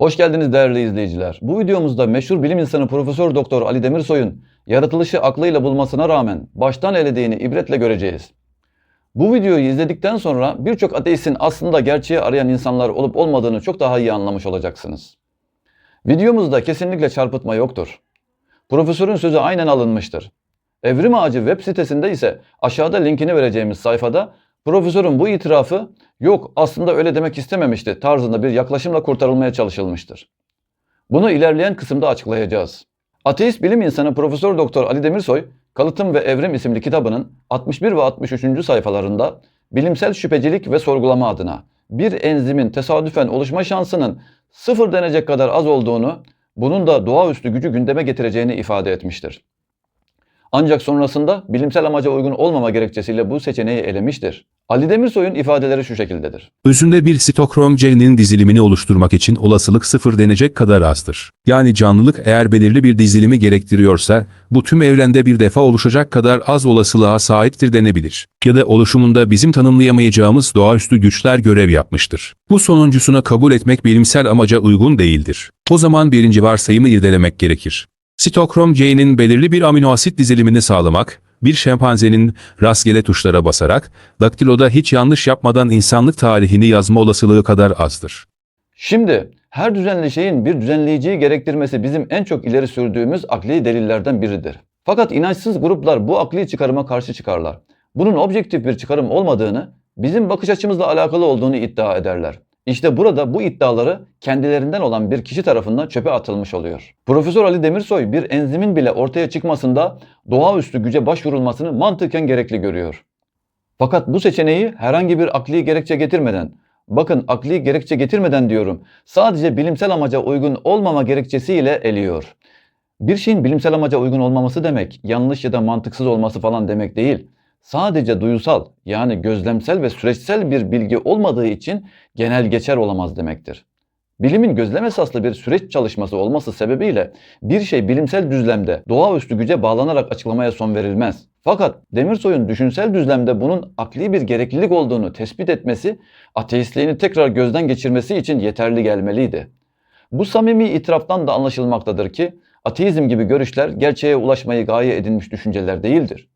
Hoş geldiniz değerli izleyiciler. Bu videomuzda meşhur bilim insanı Profesör Doktor Ali Demirsoy'un yaratılışı aklıyla bulmasına rağmen baştan elediğini ibretle göreceğiz. Bu videoyu izledikten sonra birçok ateistin aslında gerçeği arayan insanlar olup olmadığını çok daha iyi anlamış olacaksınız. Videomuzda kesinlikle çarpıtma yoktur. Profesörün sözü aynen alınmıştır. Evrim Ağacı web sitesinde ise aşağıda linkini vereceğimiz sayfada profesörün bu itirafı yok aslında öyle demek istememişti tarzında bir yaklaşımla kurtarılmaya çalışılmıştır. Bunu ilerleyen kısımda açıklayacağız. Ateist bilim insanı Profesör Doktor Ali Demirsoy, Kalıtım ve Evrim isimli kitabının 61 ve 63. sayfalarında bilimsel şüphecilik ve sorgulama adına bir enzimin tesadüfen oluşma şansının sıfır denecek kadar az olduğunu, bunun da doğaüstü gücü gündeme getireceğini ifade etmiştir. Ancak sonrasında bilimsel amaca uygun olmama gerekçesiyle bu seçeneği elemiştir. Ali Demirsoy'un ifadeleri şu şekildedir. Özünde bir sitokrom geninin dizilimini oluşturmak için olasılık sıfır denecek kadar azdır. Yani canlılık eğer belirli bir dizilimi gerektiriyorsa, bu tüm evrende bir defa oluşacak kadar az olasılığa sahiptir denebilir. Ya da oluşumunda bizim tanımlayamayacağımız doğaüstü güçler görev yapmıştır. Bu sonuncusuna kabul etmek bilimsel amaca uygun değildir. O zaman birinci varsayımı irdelemek gerekir. Sitokrom C'nin belirli bir amino asit dizilimini sağlamak, bir şempanzenin rastgele tuşlara basarak, daktiloda hiç yanlış yapmadan insanlık tarihini yazma olasılığı kadar azdır. Şimdi her düzenli şeyin bir düzenleyiciyi gerektirmesi bizim en çok ileri sürdüğümüz akli delillerden biridir. Fakat inançsız gruplar bu akli çıkarıma karşı çıkarlar. Bunun objektif bir çıkarım olmadığını, bizim bakış açımızla alakalı olduğunu iddia ederler. İşte burada bu iddiaları kendilerinden olan bir kişi tarafından çöpe atılmış oluyor. Profesör Ali Demirsoy bir enzimin bile ortaya çıkmasında doğaüstü güce başvurulmasını mantıken gerekli görüyor. Fakat bu seçeneği herhangi bir akli gerekçe getirmeden, bakın akli gerekçe getirmeden diyorum, sadece bilimsel amaca uygun olmama gerekçesiyle eliyor. Bir şeyin bilimsel amaca uygun olmaması demek, yanlış ya da mantıksız olması falan demek değil. Sadece duyusal yani gözlemsel ve süreçsel bir bilgi olmadığı için genel geçer olamaz demektir. Bilimin gözlem esaslı bir süreç çalışması olması sebebiyle bir şey bilimsel düzlemde doğaüstü güce bağlanarak açıklamaya son verilmez. Fakat Demirsoy'un düşünsel düzlemde bunun akli bir gereklilik olduğunu tespit etmesi, ateistliğini tekrar gözden geçirmesi için yeterli gelmeliydi. Bu samimi itiraftan da anlaşılmaktadır ki ateizm gibi görüşler gerçeğe ulaşmayı gaye edinmiş düşünceler değildir.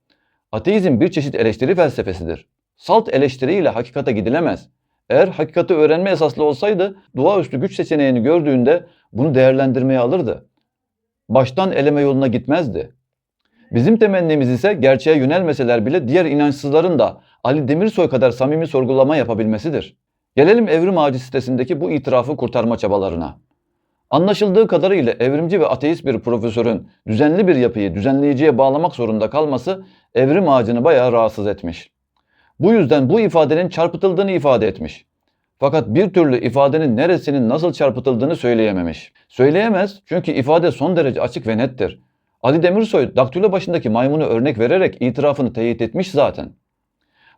Ateizm bir çeşit eleştiri felsefesidir. Salt eleştiriyle hakikate gidilemez. Eğer hakikati öğrenme esaslı olsaydı doğaüstü güç seçeneğini gördüğünde bunu değerlendirmeye alırdı. Baştan eleme yoluna gitmezdi. Bizim temennimiz ise gerçeğe yönelmeseler bile diğer inançsızların da Ali Demirsoy kadar samimi sorgulama yapabilmesidir. Gelelim Evrim Ağacı sitesindeki bu itirafı kurtarma çabalarına. Anlaşıldığı kadarıyla evrimci ve ateist bir profesörün düzenli bir yapıyı düzenleyiciye bağlamak zorunda kalması evrim ağacını bayağı rahatsız etmiş. Bu yüzden bu ifadenin çarpıtıldığını ifade etmiş. Fakat bir türlü ifadenin neresinin nasıl çarpıtıldığını söyleyememiş. Söyleyemez çünkü ifade son derece açık ve nettir. Ali Demirsoy daktilo başındaki maymunu örnek vererek itirafını teyit etmiş zaten.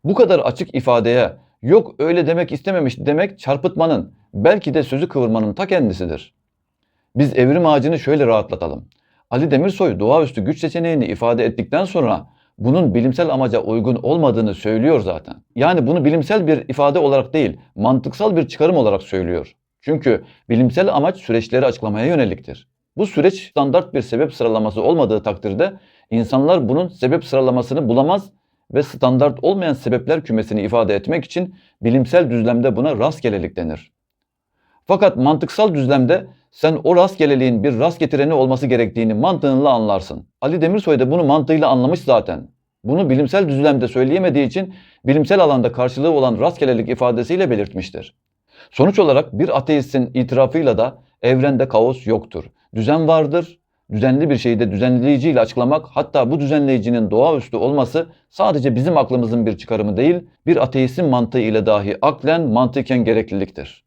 Bu kadar açık ifadeye yok öyle demek istememiş demek çarpıtmanın belki de sözü kıvırmanın ta kendisidir. Biz evrim ağacını şöyle rahatlatalım. Ali Demirsoy doğaüstü güç seçeneğini ifade ettikten sonra bunun bilimsel amaca uygun olmadığını söylüyor zaten. Yani bunu bilimsel bir ifade olarak değil, mantıksal bir çıkarım olarak söylüyor. Çünkü bilimsel amaç süreçleri açıklamaya yöneliktir. Bu süreç standart bir sebep sıralaması olmadığı takdirde insanlar bunun sebep sıralamasını bulamaz ve standart olmayan sebepler kümesini ifade etmek için bilimsel düzlemde buna rastgelelik denir. Fakat mantıksal düzlemde sen o rastgeleliğin bir rast getireni olması gerektiğini mantığınla anlarsın. Ali Demirsoy da bunu mantığıyla anlamış zaten. Bunu bilimsel düzlemde söyleyemediği için bilimsel alanda karşılığı olan rastgelelik ifadesiyle belirtmiştir. Sonuç olarak bir ateistin itirafıyla da evrende kaos yoktur. Düzen vardır. Düzenli bir şeyi de düzenleyiciyle açıklamak hatta bu düzenleyicinin doğaüstü olması sadece bizim aklımızın bir çıkarımı değil, bir ateistin mantığı ile dahi aklen mantıken gerekliliktir.